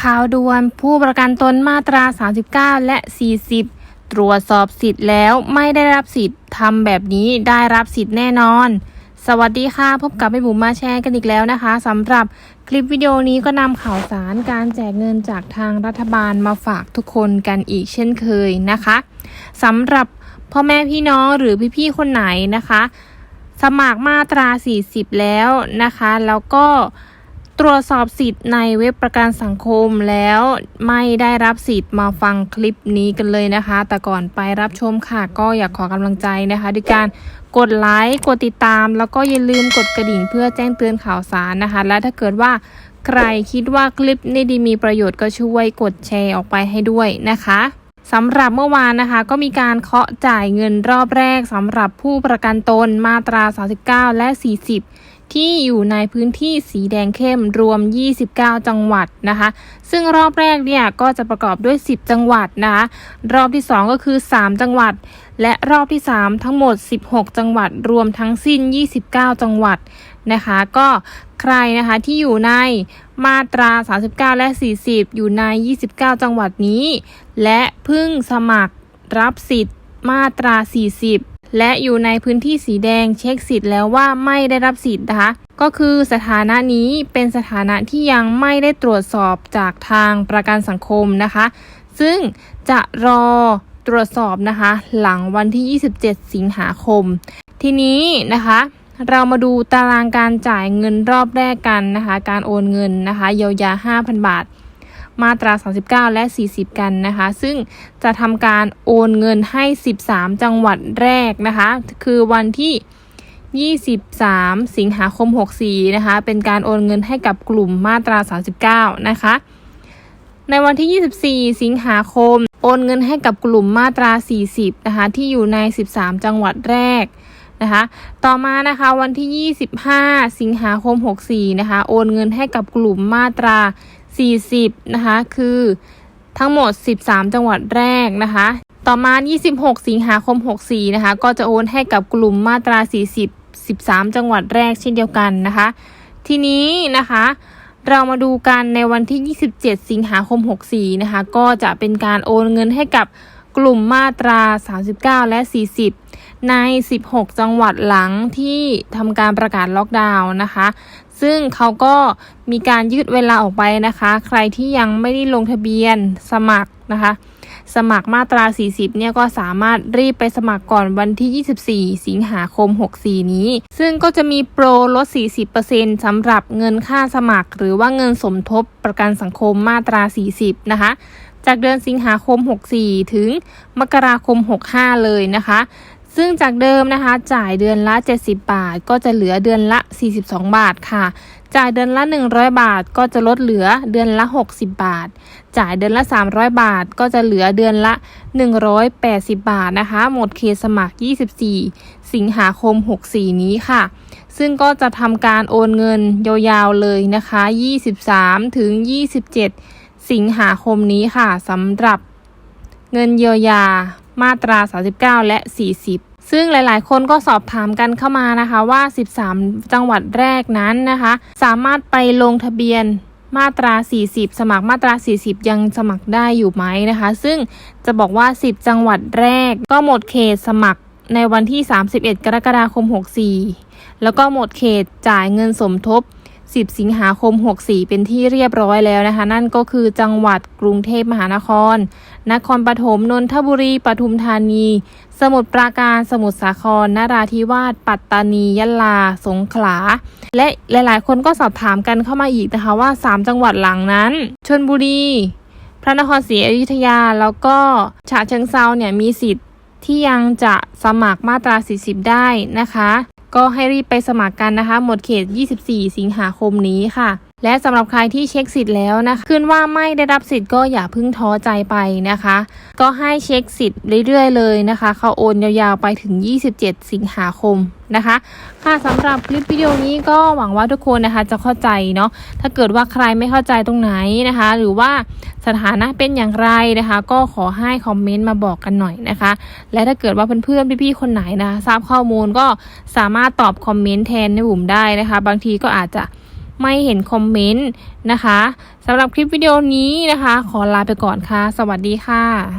ข่าวด่วนผู้ประกันตนมาตรา 39 และ 40 ตรวจสอบสิทธิ์แล้วไม่ได้รับสิทธิ์ทำแบบนี้ได้รับสิทธิ์แน่นอน สวัสดีค่ะ พบกับแม่บุ๋มมาแชร์กันอีกแล้วนะคะสำหรับคลิปวิดีโอนี้ก็นำข่าวสารการแจกเงินจากทางรัฐบาลมาฝากทุกคนกันอีกเช่นเคยนะคะสำหรับพ่อแม่พี่น้องหรือพี่ๆคนไหนนะคะ สมัครมาตรา 40 แล้วนะคะ แล้วก็ ตรวจสอบสิทธิ์ในเว็บประกันสังคมแล้วไม่ได้รับสิทธิ์มาฟังคลิปนี้กันเลยนะคะ แต่ก่อนไปรับชมค่ะ ก็อยากขอกำลังใจนะคะ ด้วยการกดไลค์กดติดตาม แล้วก็อย่าลืมกดกระดิ่งเพื่อแจ้งเตือนข่าวสารนะคะ และถ้าเกิดว่าใครคิดว่าคลิปนี้ดีมีประโยชน์ก็ช่วยกดแชร์ออกไปให้ด้วยนะคะสำหรับเมื่อวานนะคะ ก็มีการเคาะจ่ายเงินรอบแรกสำหรับผู้ประกันตนมาตรา 39 และ 40 ที่อยู่ในพื้นที่สีแดงเข้มรวม 29 จังหวัดนะคะ ซึ่งรอบแรกเนี่ยก็จะประกอบด้วย 10 จังหวัดนะคะรอบที่ 2 ก็คือ 3 จังหวัด และรอบที่ 3 ทั้งหมด 16 จังหวัด รวมทั้งสิ้น 29 จังหวัดนะคะ ก็ใครนะคะที่อยู่ในมาตรา 39 และ 40 อยู่ใน 29 จังหวัดนี้ และเพิ่งสมัครรับสิทธิ์มาตรา 40 และอยู่ในพื้นที่สีแดงเช็คสิทธิ์แล้วว่าไม่ได้รับสิทธิ์นะคะ ก็คือสถานะนี้เป็นสถานะที่ยังไม่ได้ตรวจสอบจากทางประกันสังคมนะคะ ซึ่งจะรอตรวจสอบนะคะ หลังวันที่ 27 สิงหาคม ทีนี้นะคะ เรามาดูตารางการจ่ายเงินรอบแรกกันนะคะ การโอนเงินนะคะ เยียวยา 5,000 บาท มาตรา 39 และ 40 กันนะคะ ซึ่งจะทำการโอนเงินให้ 13 จังหวัดแรกนะคะ คือวันที่ 23 สิงหาคม 64 นะคะ เป็นการโอนเงินให้กับกลุ่มมาตรา 39 นะคะ ในวันที่ 24 สิงหาคม โอนเงินให้กับกลุ่มมาตรา 40 นะคะ ที่อยู่ใน 13 จังหวัดแรกนะคะต่อมานะคะวันที่ 25 สิงหาคม 64 นะคะ โอนเงินให้กับกลุ่มมาตรา 40นะคะคือทั้งหมด 13 จังหวัดแรกนะคะ ต่อมา 26 สิงหาคม 64 นะคะ ก็จะโอนให้กับกลุ่มมาตรา 40 13 จังหวัดแรกเช่นเดียวกันนะคะ ทีนี้นะคะ เรามาดูกันในวันที่ 27 สิงหาคม 64 นะคะ ก็จะเป็นการโอนเงินให้กับ กลุ่มมาตรา 39 และ 40 ใน 16 จังหวัดหลังที่ทำการประกาศล็อกดาวน์นะคะ ซึ่งเขาก็มีการยืดเวลาออกไปนะคะ ใครที่ยังไม่ได้ลงทะเบียนสมัครนะคะ สมัครมาตรา 40 เนี่ยก็สามารถรีบไปสมัครก่อนวันที่ 24 สิงหาคม 64 นี้ ซึ่งก็จะมีโปรลด 40%สำหรับเงินค่าสมัคร หรือว่าเงินสมทบประกันสังคมมาตรา 40 นะคะ จากเดือนสิงหาคม 64 ถึงมกราคม 65 เลยนะคะ ซึ่งจากเดิมนะคะ จ่ายเดือนละ 70 บาท ก็จะเหลือเดือนละ 42 บาทค่ะ จ่ายเดือนละ 100 บาท ก็จะลดเหลือเดือนละ 60 บาท จ่ายเดือนละ 300 บาท ก็จะเหลือเดือนละ 180 บาทนะคะ หมดเขตสมัคร 24 สิงหาคม 64 นี้ค่ะ ซึ่งก็จะทำการโอนเงินยาวๆเลยนะคะ 23 ถึง 27 สิงหาคมนี้ค่ะสำหรับเงินเยียวยา มาตรา 39 และ 40ซึ่งหลาย ๆ คนก็สอบถามกันเข้ามานะคะว่า 13 จังหวัดแรกนั้นนะคะ สามารถไปลงทะเบียนมาตรา 40 สมัครมาตรา 40 ยังสมัครได้อยู่ไหมนะคะ ซึ่งจะบอกว่า 10 จังหวัดแรก ก็หมดเขตสมัครในวันที่ 31 กรกฎาคม 64 แล้วก็หมดเขตจ่ายเงินสมทบ 10 สิงหาคม 64 เป็นที่เรียบร้อยแล้วนะคะ นั่นก็คือจังหวัดกรุงเทพมหานคร นครปฐมนนทบุรีปทุมธานี สมุทรปราการสมุทรสาครนราธิวาสปัตตานียะลา สงขลา และหลายๆ คนก็สอบถามกันเข้ามาอีกนะคะว่า 3 จังหวัดหลังนั้นชนบุรี พระนครศรีอยุธยาแล้วก็ฉะเชิงเซาเนี่ยมีสิทธิ์ที่ยังจะสมัครมาตรา 40 ได้นะคะ ก็ให้รีบไปสมัครกันนะคะ หมดเขต 24 สิงหาคมนี้ค่ะ และสำหรับใครที่เช็คสิทธิ์แล้วนะคะขึ้นว่าไม่ได้รับสิทธิ์ก็อย่าเพิ่งท้อใจไปนะคะ ก็ให้เช็คสิทธิ์เรื่อยๆเลยนะคะ เขาโอนยาวๆไปถึง 27 สิงหาคมนะคะ ค่ะสำหรับคลิปวิดีโอนี้ก็หวังว่าทุกคนนะคะจะเข้าใจเนาะถ้าเกิดว่าใครไม่เข้าใจตรงไหนนะคะ หรือว่าสถานะเป็นอย่างไรนะคะ ก็ขอให้คอมเมนต์มาบอกกันหน่อยนะคะ และถ้าเกิดว่าเพื่อนๆพี่ๆคนไหนนะทราบข้อมูลก็สามารถตอบคอมเมนต์แทนในบุ๋มได้นะคะ บางทีก็อาจจะ ไม่เห็นคอมเมนต์นะคะสำหรับคลิปวิดีโอนี้นะคะ ขอลาไปก่อนค่ะ สวัสดีค่ะ